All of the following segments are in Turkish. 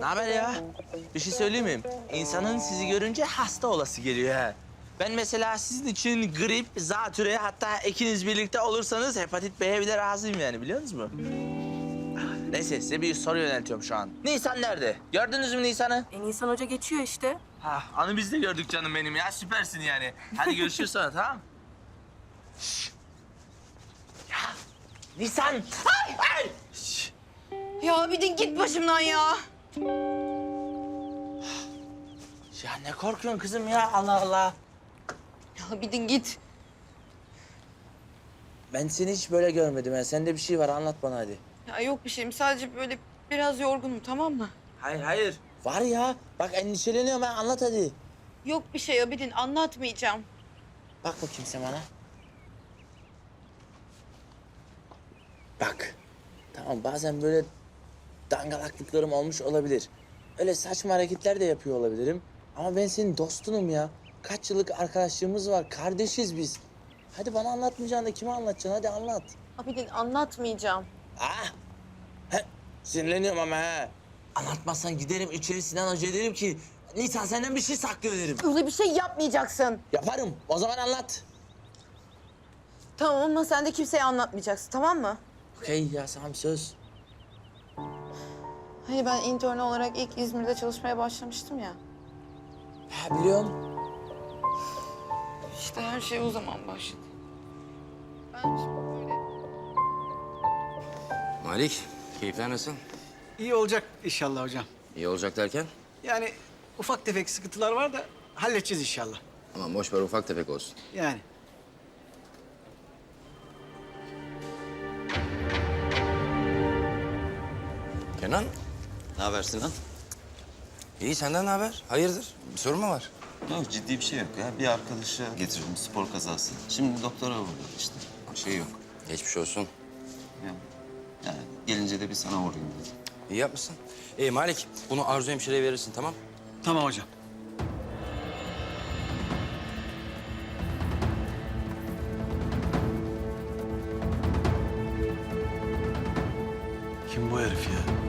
Ne haber ya? Bir şey söyleyeyim mi? İnsanın sizi görünce hasta olası geliyor ha. Ben mesela sizin için grip, zatüre hatta ikiniz birlikte olursanız hepatit B'ye bile razıyım yani biliyor musunuz? Neyse size bir soru yöneltiyorum şu an. Nisan nerede? Gördünüz mü Nisan'ı? E Nisan Hoca geçiyor işte. Ha, anı biz de gördük canım benim ya. Süpersin yani. Hadi görüşürüz sonra tamam? Şş. Nisan! Ay! Ay! Şş. Ya bir de git başımdan ya. Ya ne korkuyorsun kızım ya Allah Allah. Ya bir de git. Ben seni hiç böyle görmedim ya. Sende bir şey var anlat bana hadi. Ya yok bir şeyim. Sadece böyle biraz yorgunum tamam mı? Hayır hayır. Var ya. Bak endişeleniyorum ben anlat hadi. Yok bir şey Abidin anlatmayacağım. Bak bakayım sen bana. Bak. Tamam bazen böyle dangalaklıklarım olmuş olabilir. Öyle saçma hareketler de yapıyor olabilirim. Ama ben senin dostunum ya. Kaç yıllık arkadaşlığımız var. Kardeşiz biz. Hadi bana anlatmayacaksın da kime anlatacaksın? Hadi anlat. Abidin anlatmayacağım. Ah! He, sinirleniyorum ama ha. Anlatmazsan giderim içeri Sinan Hoca derim ki... Nisan senden bir şey saklıyor derim. Öyle bir şey yapmayacaksın. Yaparım. O zaman anlat. Tamam ama sen de kimseye anlatmayacaksın tamam mı? Okey ya tamam söz. Hani ben intern olarak ilk İzmir'de çalışmaya başlamıştım ya. Ha biliyorum. İşte her şey o zaman başladı. Ben şimdi böyle... Malik, keyifler nasıl? İyi olacak inşallah hocam. İyi olacak derken? Yani ufak tefek sıkıntılar var da halledeceğiz inşallah. Aman boş ver ufak tefek olsun. Yani. Kenan, Ne haber Sinan? iyi senden ne haber? Hayırdır? Bir sorun mu var? Yok ciddi bir şey yok ya. Bir arkadaşı getirdim spor kazası. Şimdi doktora uğradı işte. Bir şey yok. Geçmiş olsun. Ya, yani gelince de bir sana uğrayayım dedim. İyi yapmışsın. İyi Malik, bunu Arzu hemşireye verirsin tamam? Tamam hocam. Kim bu herif ya?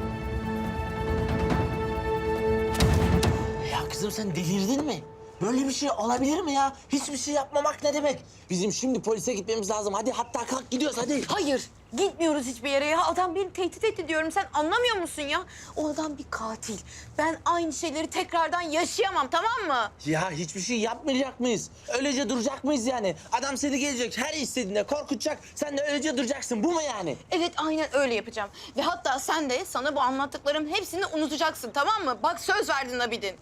Kızım sen delirdin mi? Böyle bir şey olabilir mi ya? Hiçbir şey yapmamak ne demek? Bizim şimdi polise gitmemiz lazım. Hadi hatta kalk gidiyoruz hadi. Hayır, gitmiyoruz hiçbir yere ya. Adam beni tehdit etti diyorum. Sen anlamıyor musun ya? O adam bir katil. Ben aynı şeyleri tekrardan yaşayamam, tamam mı? Ya hiçbir şey yapmayacak mıyız? Öylece duracak mıyız yani? Adam seni gelecek her istediğinde korkutacak. Sen de öylece duracaksın. Bu mu yani? Evet, aynen öyle yapacağım. Ve hatta sen de sana bu anlattıklarım hepsini unutacaksın, tamam mı? Bak söz verdin Abidin.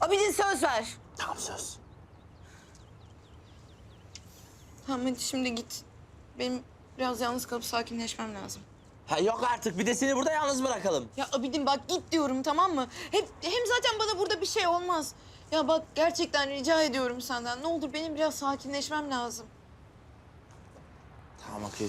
Abidin söz ver. Tamam söz. Tamam hadi şimdi git. Benim biraz yalnız kalıp sakinleşmem lazım. Ha yok artık bir de seni burada yalnız bırakalım. Ya Abidin bak git diyorum tamam mı? Hep, hem zaten bana burada bir şey olmaz. Ya bak gerçekten rica ediyorum senden. Ne olur benim biraz sakinleşmem lazım. Tamam okey.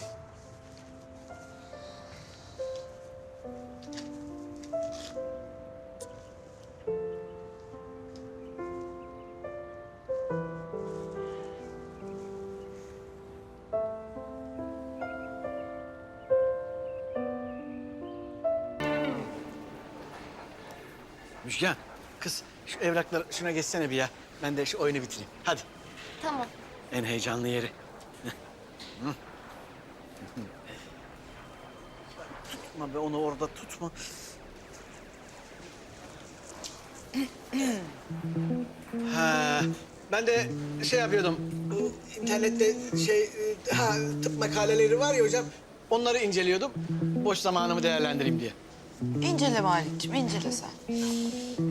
Müjgan, kız şu evraklar şuna geçsene bir ya. Ben de şu oyunu bitireyim. Hadi. Tamam. En heyecanlı yeri. Tutma be onu orada tutma. Ha, ben de şey yapıyordum. İnternette şey e, ha tıp makaleleri var ya hocam. Onları inceliyordum. Boş zamanımı değerlendireyim diye. İncele Malik'ciğim incele sen.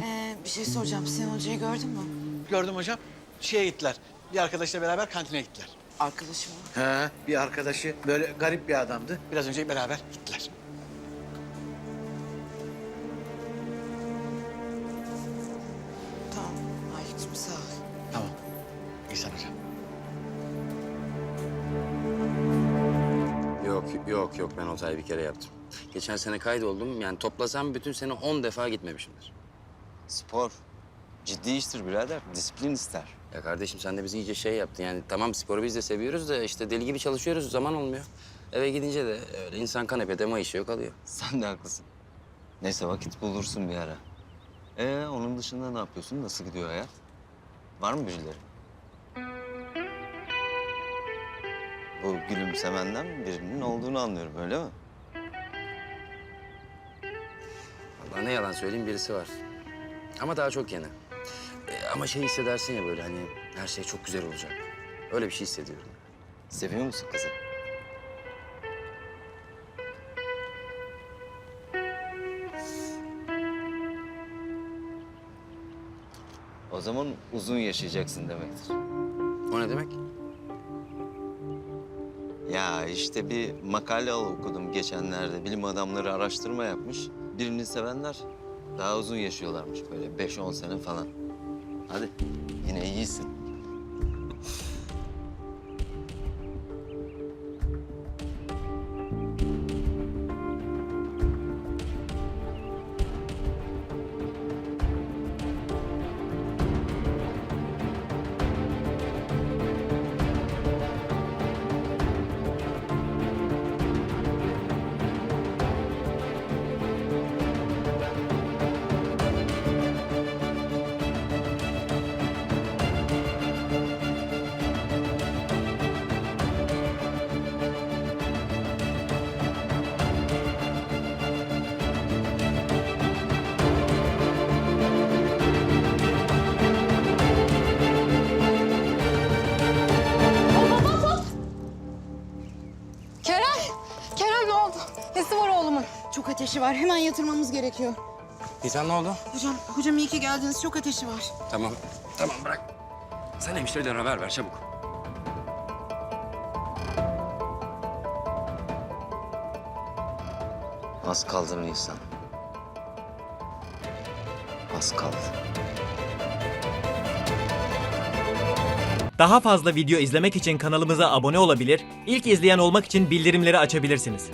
Ee, bir şey soracağım. Sinan Hoca'yı gördün mü? Gördüm hocam. Şeye gittiler. Bir arkadaşla beraber kantine gittiler. Arkadaşım mı? He, bir arkadaşı böyle garip bir adamdı. Biraz önce beraber gittiler. Tamam Malik'ciğim sağ ol. Tamam. İhsan hocam. Yok, yok, yok. Ben o hatayı bir kere yaptım. Geçen sene kaydoldum. Yani toplasam bütün sene 10 defa gitmemişimdir. Spor ciddi iştir birader. Disiplin ister. Ya kardeşim sen de bizi iyice şey yaptın. Yani tamam sporu biz de seviyoruz da işte deli gibi çalışıyoruz. Zaman olmuyor. Eve gidince de öyle insan kanepede mayışıyor kalıyor. Sen de haklısın. Neyse vakit bulursun bir ara. Ee, onun dışında ne yapıyorsun? Nasıl gidiyor hayat? Var mı birileri? Bu gülümsemenden birinin olduğunu anlıyorum öyle mi? Ne yalan söyleyeyim birisi var. Ama daha çok yeni. Ee, ama şey hissedersin ya böyle hani her şey çok güzel olacak. Öyle bir şey hissediyorum. Seviyor musun kızı? O zaman uzun yaşayacaksın demektir. O ne demek? Ya işte bir makale okudum geçenlerde. Bilim adamları araştırma yapmış. Birini sevenler daha uzun yaşıyorlarmış böyle 5-10 sene falan. Hadi yine iyisin. Ateşi var. Hemen yatırmamız gerekiyor. Nisan ne oldu? Hocam, hocam iyi ki geldiniz. Çok ateşi var. Tamam. Tamam bırak. Sen hemşirelere haber ver çabuk. Az kaldı Nisan. Az kaldı. Daha fazla video izlemek için kanalımıza abone olabilir, ilk izleyen olmak için bildirimleri açabilirsiniz.